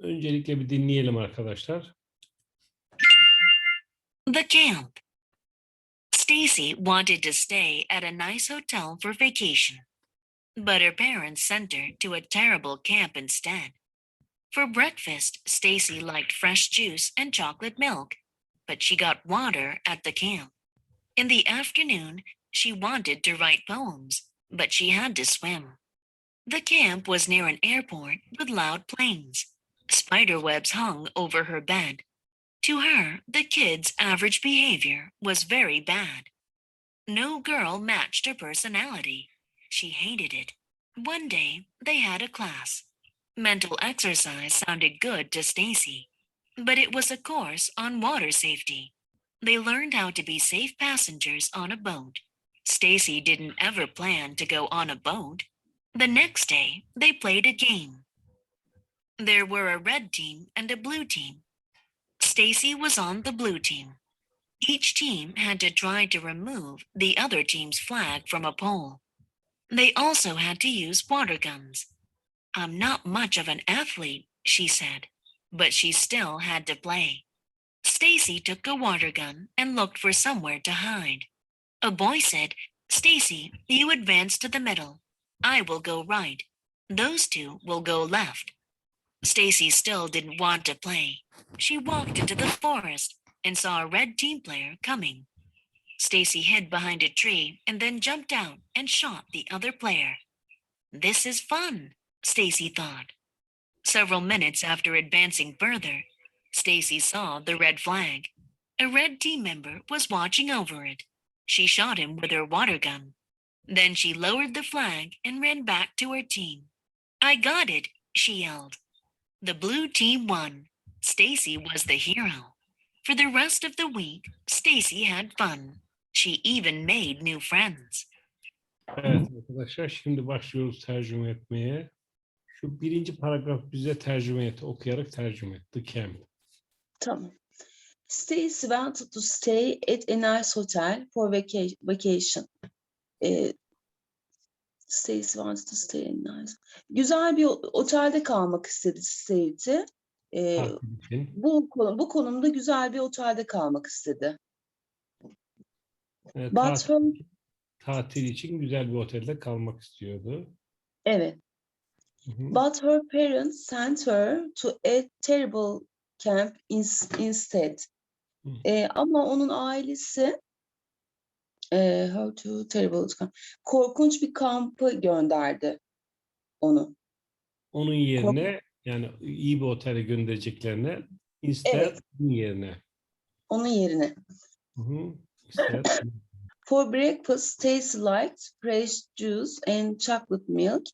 Öncelikle bir dinleyelim arkadaşlar. The camp. Stacy wanted to stay at a nice hotel for vacation, but her parents sent her to a terrible camp instead. For breakfast, Stacy liked fresh juice and chocolate milk, but she got water at the camp. In the afternoon, she wanted to write poems, but she had to swim. The camp was near an airport with loud planes. Spider webs hung over her bed. To her, the kid's average behavior was very bad. No girl matched her personality. She hated it. One day, they had a class. Mental exercise sounded good to Stacy, but it was a course on water safety. They learned how to be safe passengers on a boat. Stacy didn't ever plan to go on a boat. The next day, they played a game. There were a red team and a blue team. Stacy was on the blue team. Each team had to try to remove the other team's flag from a pole. They also had to use water guns. I'm not much of an athlete, she said, but she still had to play. Stacy took a water gun and looked for somewhere to hide. A boy said, Stacy, you advance to the middle. I will go right. Those two will go left. Stacy still didn't want to play. She walked into the forest and saw a red team player coming. Stacy hid behind a tree and then jumped out and shot the other player. This is fun, Stacy thought. Several minutes after advancing further, Stacy saw the red flag. A red team member was watching over it. She shot him with her water gun. Then she lowered the flag and ran back to her team. I got it, she yelled. The blue team won. Stacy was the hero. For the rest of the week, Stacy had fun. She even made new friends. Evet arkadaşlar şimdi başlıyoruz tercüme etmeye. Şu birinci paragraf bize tercüme et, okuyarak tercüme et. The camp. Tamam. Stacy wanted to stay at a nice hotel for vacation. Ee, Stacy wanted to stay in nice. Güzel bir otelde kalmak istedi Stacy. Ee, için. bu bu konumda güzel bir otelde kalmak istedi. Evet, But tatil, tatil için güzel bir otelde kalmak istiyordu. evet. Hı hı. But her parents sent her to a terrible camp ins- instead. Hı. Ee, ama onun ailesi e, her to terrible camp, korkunç bir kampa gönderdi onu. Onun yerine yani iyi bir otele göndereceklerine instead Evet. bunun yerine. Onun yerine. Hı hı. Instead, For breakfast, Stacy liked fresh juice and chocolate milk,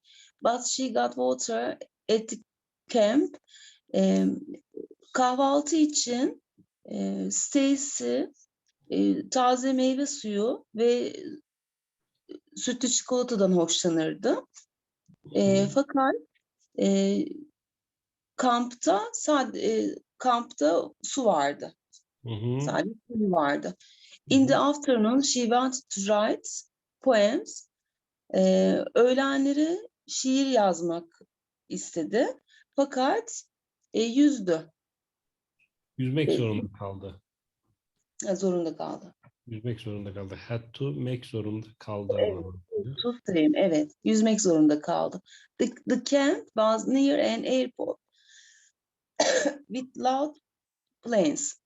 but she got water at the camp. Em, kahvaltı için e, Stacy e, taze meyve suyu ve sütlü çikolatadan hoşlanırdı. E, fakat e, kampta sad, e, kampta su vardı. Sadece suyu vardı. In the afternoon, she wanted to write poems. Ee, öğlenleri şiir yazmak istedi. Fakat e, yüzdü. Yüzmek E, zorunda kaldı. Ha, Zorunda kaldı. Yüzmek zorunda kaldı. Had to make zorunda kaldı. Evet. To swim, evet. Yüzmek zorunda kaldı. The, the camp was near an airport with loud planes.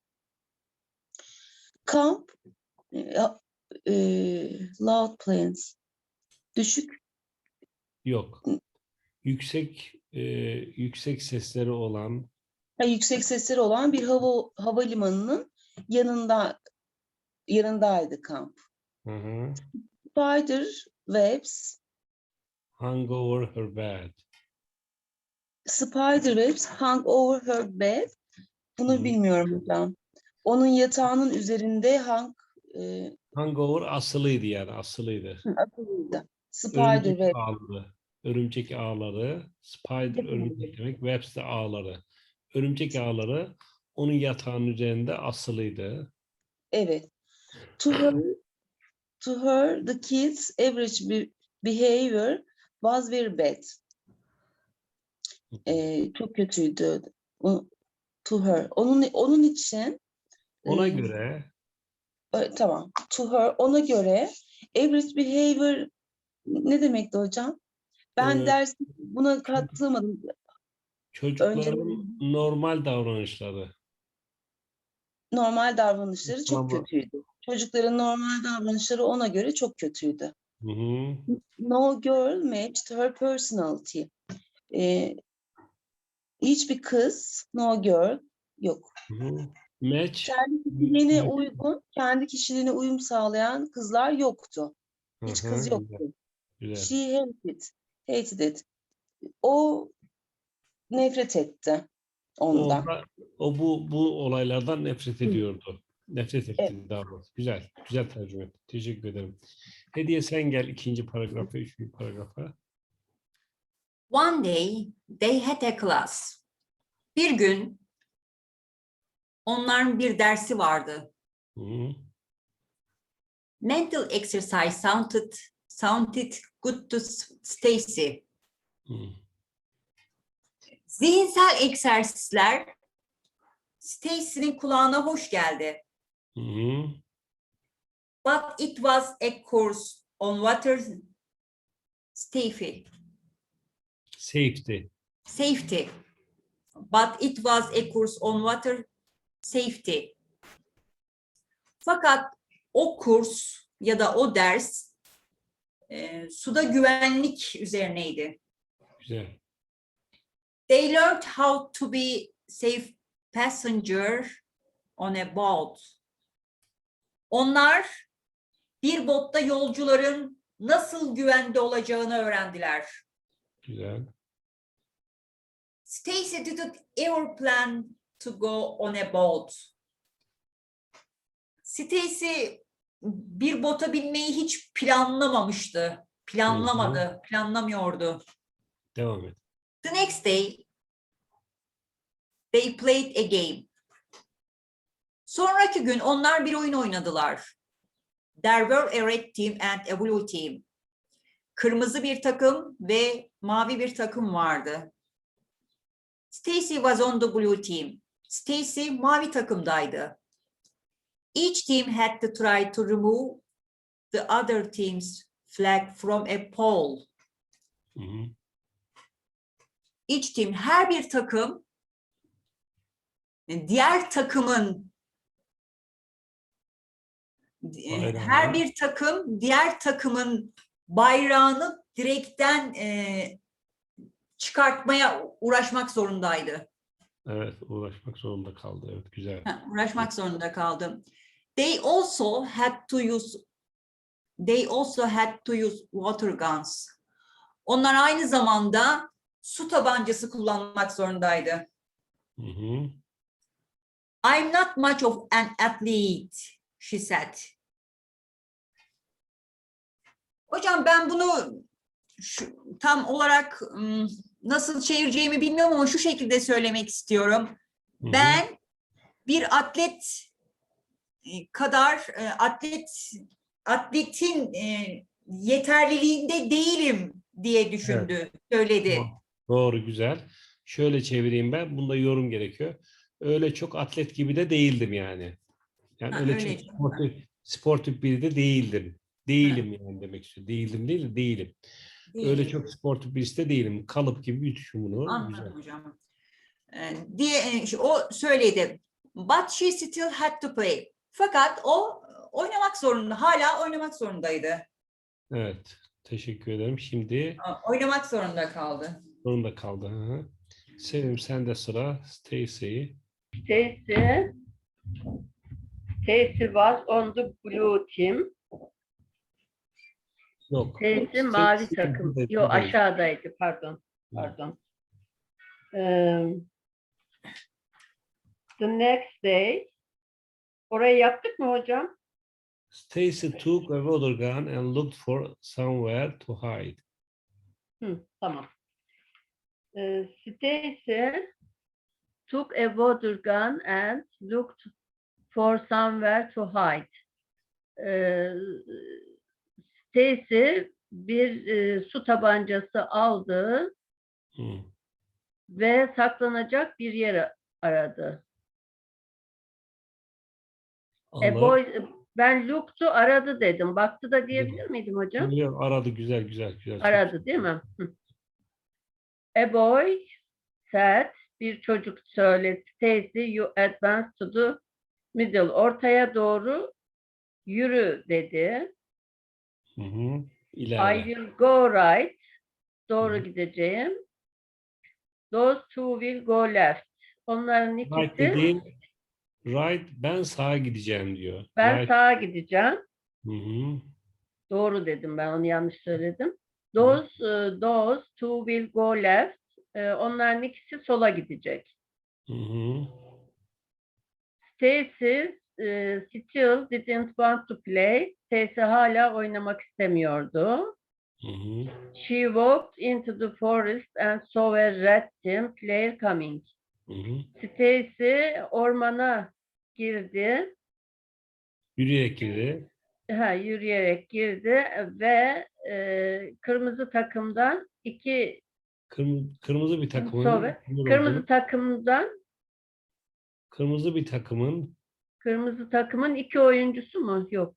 Kamp e, e, loud planes. Düşük Yok. Yüksek e, yüksek sesleri olan Ha, yüksek sesleri olan bir hava havalimanının yanında yanındaydı kamp. hı hı, Spider webs, hung over her bed. spider webs hung over her bed. Bunu Hı. bilmiyorum hocam. Onun yatağının üzerinde hung e, Hung over asılıydı yani asılıydı. asılıydı. Spider Örümcek web. ağları. Örümcek ağları. Spider örümcek demek. Webs de ağları. Örümcek ağları onun yatağının üzerinde asılıydı. Evet. To her, to her the kids average be- behavior was very bad. E, çok kötüydü. To her. Onun onun için Ona e, göre e, tamam. To her ona göre average behavior ne demekti hocam? Ben Ee, ders buna kattığım çocukların normal davranışları. Normal davranışları çok Tamam. kötüydü. Çocukların normal davranışları ona göre çok kötüydü. Hı hı. No girl matched her personality. Ee, hiçbir kız, no girl yok. Hı hı. Match. Kendi kişiliğine Hı. uygun, kendi kişiliğine uyum sağlayan kızlar yoktu. Hiç Hı hı, kız yoktu. Güzel. She hated, hated it. O nefret etti O, ondan. da- o bu bu olaylardan nefret ediyordu. Nefret etti daha doğrusu. Güzel. Güzel tercüme. Teşekkür ederim. Hediye sen gel ikinci paragrafa, üçüncü paragrafa. One day they had a class. Bir gün onların bir dersi vardı. Hı hı. Mental exercise sounded sounded good to Stacy. Hı. Zihinsel egzersizler Stacy'nin kulağına hoş geldi. Hı hı. But it was a course on water safety. Safety. Safety. But it was a course on water safety. Fakat o kurs ya da o ders e, suda güvenlik üzerineydi. Güzel. They learned how to be safe passenger on a boat. Onlar bir botta yolcuların nasıl güvende olacağını öğrendiler. Güzel. Stacy didn't ever plan to go on a boat. Stacy bir bota binmeyi hiç planlamamıştı. Planlamadı, planlamıyordu. Devam et. The next day, they played a game. Sonraki gün onlar bir oyun oynadılar. There were a red team and a blue team. Kırmızı bir takım ve mavi bir takım vardı. Stacy was on the blue team. Stacy mavi takımdaydı. Each team had to try to remove the other team's flag from a pole. Hı hı. Team, her bir takım diğer takımın e, her Bayrağını. bir takım diğer takımın bayrağını direkten e, çıkartmaya uğraşmak zorundaydı. Evet, uğraşmak zorunda kaldı. Evet, güzel. Ha, uğraşmak zorunda kaldı. They also had to use they also had to use water guns. Onlar aynı zamanda su tabancası kullanmak zorundaydı. Hı hı. I'm not much of an athlete, she said. Hocam ben bunu şu, tam olarak nasıl çevireceğimi bilmiyorum ama şu şekilde söylemek istiyorum. Hı hı. Ben bir atlet e, kadar e, atlet atletin e, yeterliliğinde değilim diye düşündü, söyledi. Doğru. Doğru, güzel. Şöyle çevireyim ben. Bunda yorum gerekiyor. Öyle çok atlet gibi de değildim yani. Yani Ha, öyle öyle. çok sportif, sportif biri de değildim. Değilim yani demek istiyor. Değildim değil de değilim. Öyle çok sportif birisi de değilim. Kalıp gibi bir bunu. Anladım Güzel. hocam. Ee, diye e, o söyledi. But she still had to play. Fakat o oynamak zorunda, hala oynamak zorundaydı. Evet. Teşekkür ederim. Şimdi Oynamak zorunda kaldı. Sonunda kaldı. Hı. Sevim sende sıra. Stacy. Stacy, Stacy was on the blue team. Yok. Stacy mavi takım. burada Yo değil. aşağıdaydı pardon. Pardon. Um, the next day. Orayı yaptık mı hocam? Stacy took a water gun and looked for somewhere to hide. Hı, tamam. Ee, Stacy took a water gun and looked for somewhere to hide. Ee, Stacy bir e, su tabancası aldı ve saklanacak bir yer aradı. E, Allah. boy, ben look'tu aradı dedim. Baktı da diyebilir miydim hocam? Yok, aradı güzel güzel güzel. Aradı değil mi? A boy said, bir çocuk söyledi. Stacy, you advance to the middle. Ortaya doğru yürü dedi. Hı hı. I will go right. Doğru Hı. gideceğim. Those two will go left. Onların Right ikisi dediğin right ben sağa gideceğim diyor. ben right. sağa gideceğim. Hı hı. Doğru dedim ben onu yanlış söyledim. Those, e, those two will go left. E, onların ikisi sola gidecek. Hı hı. Stacy e, still didn't want to play. Stacy hala oynamak istemiyordu. Hı hı. She walked into the forest and saw a red team player coming. Hı hı. Stacy ormana girdi. Yürüyerek girdi. Ha, yürüyerek girdi ve e, kırmızı takımdan iki Kırmızı, kırmızı bir takımın kırmızı takımdan kırmızı bir takımın kırmızı takımın iki oyuncusu mu? Yok.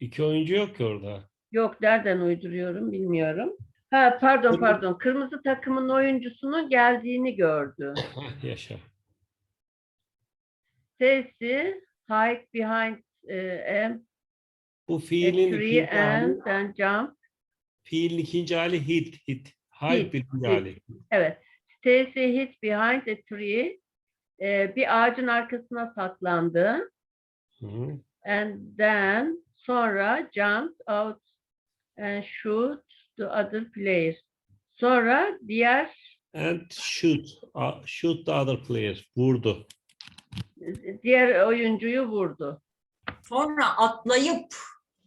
iki oyuncu yok ki orada. Yok nereden uyduruyorum bilmiyorum. Ha pardon pardon. Kırmızı takımın oyuncusunun geldiğini gördü. Hah, yaşa. Stacy hide behind eh, a, Bu a fiilin tree ikinci hali, and then jump. fiilin ikinci hali hit, hit. Hide Hit, birinci hit. hali. Evet. Stacy hid behind a tree. Eh, bir ağacın arkasına saklandı. Hı hı. And then sonra jumped out and shoot the other player. Sonra diğer And shoot. Shoot the other player. Vurdu. diğer oyuncuyu vurdu. Sonra atlayıp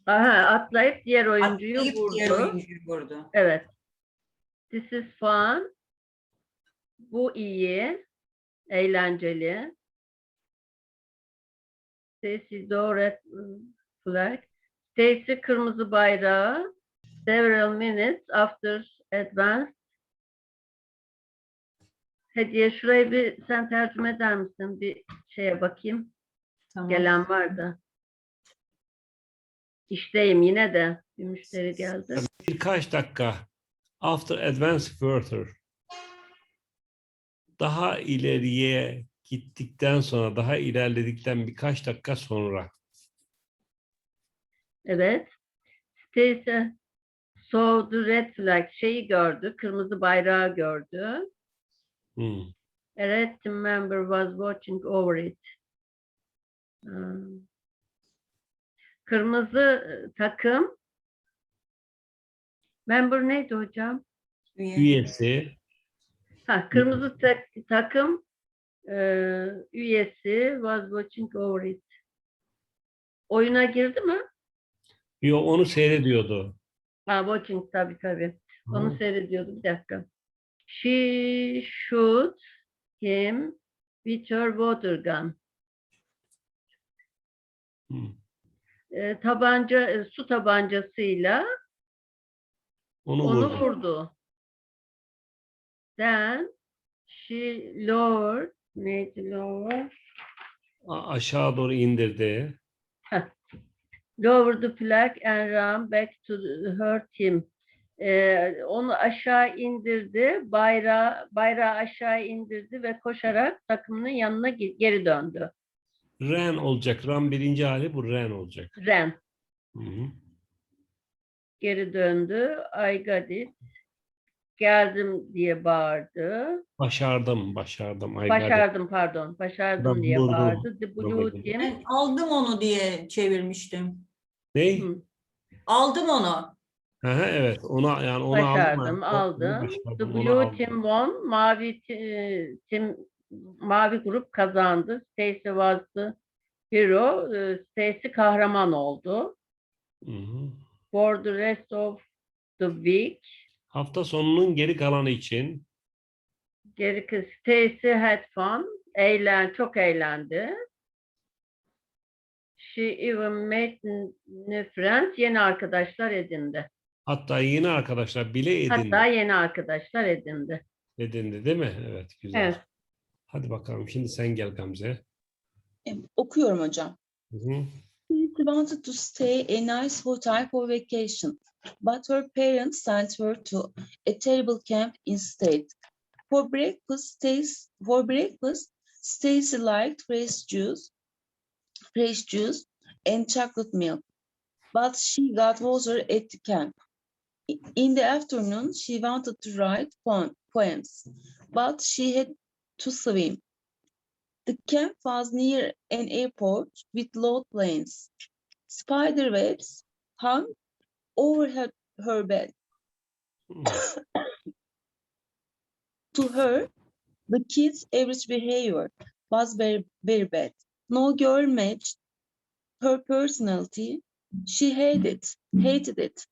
Aha, atlayıp diğer oyuncuyu atlayıp vurdu. diğer oyuncuyu vurdu. Evet. This is fun. Bu iyi. Eğlenceli. Stacy do red flag. Stacy kırmızı bayrağı. Several minutes after advance. Hediye şurayı bir sen tercüme eder misin? Bir şeye bakayım. Tamam. Gelen var da. İşteyim yine de. Bir müşteri geldi. Birkaç dakika. After advance further. Daha ileriye gittikten sonra, daha ilerledikten birkaç dakika sonra. Evet. Stacy saw the red flag şeyi gördü. Kırmızı bayrağı gördü. Hmm. A red team member was watching over it. Hmm. Kırmızı e, takım member neydi hocam? Üye. Üyesi Ha, kırmızı tak- takım e, üyesi was watching over it. Oyuna girdi mi? yo onu seyrediyordu. Ha, watching tabii tabii. Onu Hı. seyrediyordu. Bir dakika. She shoot him with her water gun. Hı. E, tabanca, e, su tabancasıyla Onu, onu vurdu. vurdu. Then she lowered, neydi lower? A- aşağı doğru indirdi. Lowered the flag and ran back to her team. E, onu aşağı indirdi, bayrağı, bayrağı aşağı indirdi ve koşarak takımının yanına ge- geri döndü. Ren olacak. Ren birinci hali bu ren olacak. Ren. Hı hı. geri döndü. I got it. Geldim diye bağırdı. Başardım, başardım. I. Başardım pardon. Başardım Ben diye vurdum. bağırdı. The blue Vurmadım. team. Ben aldım onu diye çevirmiştim. Ne? Hı, Aldım onu. Aha, evet. Ona yani onu Başardım, aldım. aldım. Başardım, The onu blue aldım. team won. Mavi ti- team mavi grup kazandı. Stacy the hero. Ee, Stacy kahraman oldu. Hı hı. For the rest of the week Hafta sonunun geri kalanı için geri Stacy had fun. Eğlen, çok eğlendi. She even made new friends. Yeni arkadaşlar edindi. hatta yeni arkadaşlar bile edindi. Hatta yeni arkadaşlar edindi. Nedenli değil mi? Evet, güzel. Evet. Hadi bakalım. Şimdi sen gel Gamze. Okuyorum hocam. Hı hı. She wanted to stay a nice hotel for vacation, but her parents sent her to a terrible camp instead. For breakfast, Stace, for breakfast, Stacy liked fresh juice, fresh juice and chocolate milk, but she got water at the camp. In the afternoon, she wanted to write poems, but she had to swim. The camp was near an airport with low planes. Spider webs hung over her, her bed. Hı. To her, the kid's average behavior was very, very bad. No girl matched her personality. She hated, hated it.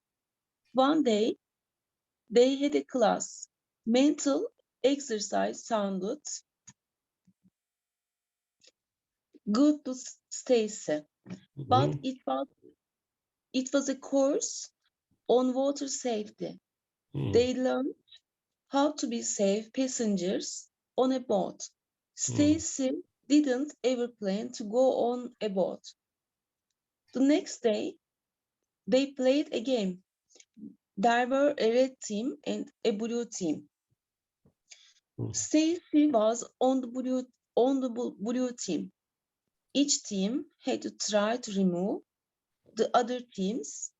One day, they had a class. Mental exercise sounded good to Stacy. But hı. it was it was a course on water safety. Hı. They learned how to be safe passengers on a boat. Stacy hmm. didn't ever plan to go on a boat. The next day, they played a game. There were a red team and a blue team. Stacy was on the blue on the blue team. Each team had to try to remove the other team's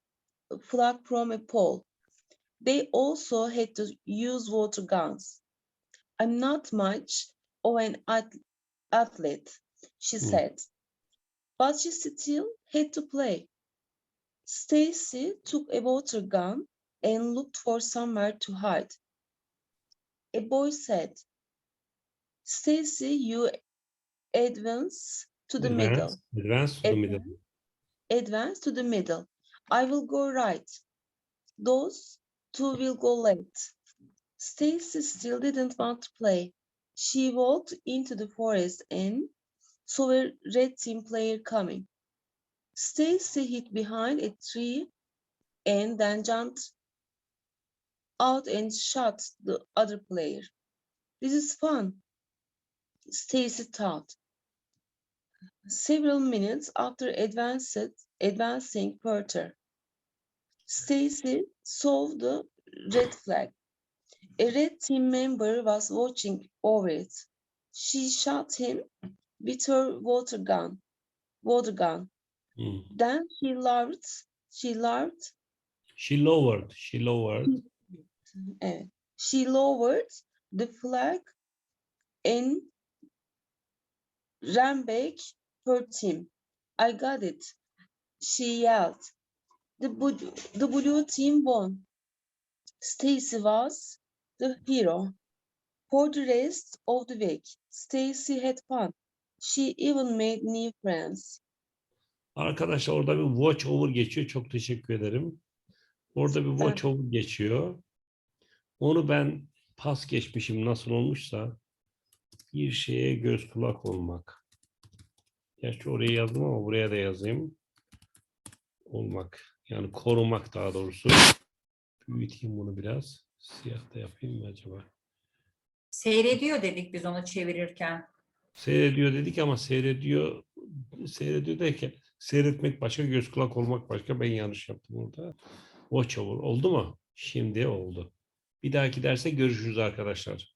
flag from a pole. They also had to use water guns. I'm not much of an athlete, she Hmm. said, but she still had to play. Stacy took a water gun and looked for somewhere to hide. A boy said, Stacy, you advance to the middle. Advance, advance to the middle. Advance, advance to the middle. I will go right. Those two will go left. Stacy still didn't want to play. She walked into the forest and saw a red team player coming. Stacy hid behind a tree and then jumped out and shot the other player. This is fun, Stacy thought. Several minutes after advanced, advancing further, Stacy saw the red flag. A red team member was watching over it. She shot him with her water gun. Water gun. Hı. Then she lowered, she lowered, She lowered, she lowered. Hmm. Evet, she lowered the flag and ran back her team. I got it, she yelled. The blue, the blue team won. Stacy was the hero. For the rest of the week, Stacy had fun. She even made new friends. Arkadaşlar orada bir watch over geçiyor. Çok teşekkür ederim. Orada bir watch over geçiyor. Onu ben pas geçmişim nasıl olmuşsa bir şeye göz kulak olmak. Gerçi oraya yazdım ama buraya da yazayım. Olmak. Yani korumak daha doğrusu. Büyüteyim bunu biraz. Siyah da yapayım mı acaba? Seyrediyor dedik biz onu çevirirken. Seyrediyor dedik ama seyrediyor seyrediyor derken seyretmek başka, göz kulak olmak başka. Ben yanlış yaptım orada. Watch over oldu mu? Şimdi oldu. Bir dahaki derse görüşürüz arkadaşlar.